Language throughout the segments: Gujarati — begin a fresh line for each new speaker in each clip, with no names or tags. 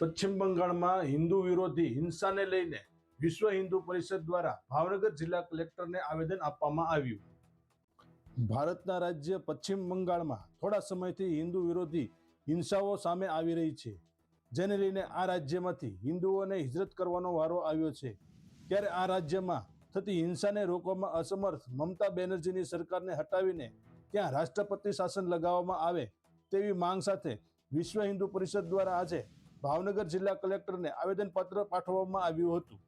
પશ્ચિમ બંગાળમાં હિન્દુ વિરોધી હિંસાને લઈને વિશ્વ હિન્દુ પરિષદ દ્વારા ભાવનગર જિલ્લા કલેક્ટરને આવેદન આપવામાં આવ્યું. ભારતના રાજ્ય પશ્ચિમ બંગાળમાં થોડા સમયથી હિન્દુ વિરોધી હિંસાઓ સામે આવી રહી છે, જેને લઈને આ રાજ્યમાંથી હિન્દુઓને હિજરત કરવાનો વારો આવ્યો છે. ત્યારે આ રાજ્યમાં થતી હિંસાને રોકવામાં અસમર્થ મમતા બેનર્જીની સરકારને હટાવીને ત્યાં રાષ્ટ્રપતિ શાસન લગાવવામાં આવે તેવી માંગ સાથે વિશ્વ હિન્દુ પરિષદ દ્વારા આજે ભાવનગર જિલ્લા કલેક્ટરને આવેદનપત્ર પાઠવવામાં આવ્યું હતું.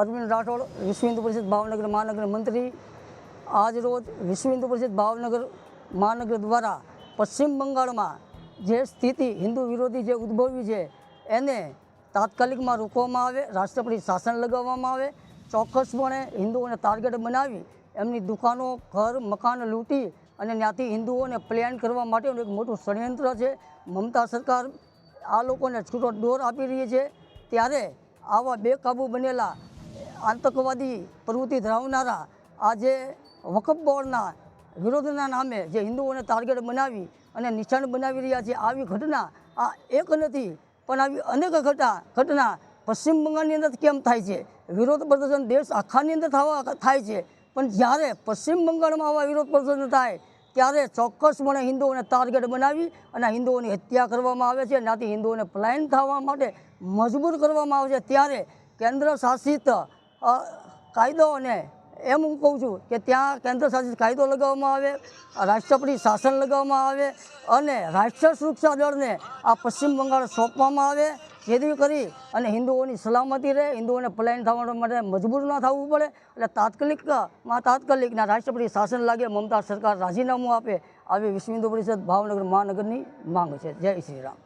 અરવિંદ રાઠોડ, વિશ્વ હિન્દુ પરિષદ ભાવનગર મહાનગર મંત્રી. આજ રોજ વિશ્વ હિન્દુ પરિષદ ભાવનગર મહાનગર દ્વારા પશ્ચિમ બંગાળમાં જે સ્થિતિ હિન્દુ વિરોધી જે ઉદ્ભવી છે, એને તાત્કાલિકમાં રોકવામાં આવે, રાષ્ટ્રપતિ શાસન લગાવવામાં આવે, ચોક્કસપણે હિન્દુઓને ટાર્ગેટ બનાવી એમની દુકાનો, ઘર, મકાન લૂંટી અને ત્યાંથી હિન્દુઓને પ્લેન કરવા માટેનું એક મોટું ષડયંત્ર છે. મમતા સરકાર આ લોકોને છૂટો દોર આપી રહી છે. ત્યારે આવા બેકાબુ બનેલા આતંકવાદી પ્રવૃત્તિ ધરાવનારા આજે વકફ બોર્ડના વિરોધના નામે જે હિન્દુઓને ટાર્ગેટ બનાવી અને નિશાન બનાવી રહ્યા છે, આવી ઘટના આ એક નથી, પણ આવી અનેક ઘટના ઘટના પશ્ચિમ બંગાળની અંદર કેમ થાય છે? વિરોધ પ્રદર્શન દેશ આખાની અંદર થવા થાય છે, પણ જ્યારે પશ્ચિમ બંગાળમાં આવા વિરોધ પ્રદર્શન થાય, ત્યારે ચોક્કસપણે હિન્દુઓને ટાર્ગેટ બનાવી અને હિન્દુઓની હત્યા કરવામાં આવે છે, નાથી હિન્દુઓને પલાયન થવા માટે મજબૂર કરવામાં આવે છે. ત્યારે કેન્દ્ર શાસિત કાયદો કાયદોને એમ હું કહું છું કે ત્યાં કેન્દ્ર શાસિત કાયદો લગાવવામાં આવે, રાષ્ટ્રપતિ શાસન લગાવવામાં આવે અને રાષ્ટ્રીય સુરક્ષા દળને આ પશ્ચિમ બંગાળ સોંપવામાં આવે, જેથી કરી અને હિન્દુઓની સલામતી રહે, હિન્દુઓને પલાયન થવા માટે મજબૂર ન થવું પડે એટલે તાત્કાલિકમાં તાત્કાલિકના રાષ્ટ્રપતિ શાસન લાગે, મમતા સરકાર રાજીનામું આપે, આવી વિશ્વ હિન્દુ પરિષદ ભાવનગર મહાનગરની માંગ છે. જય શ્રી રામ.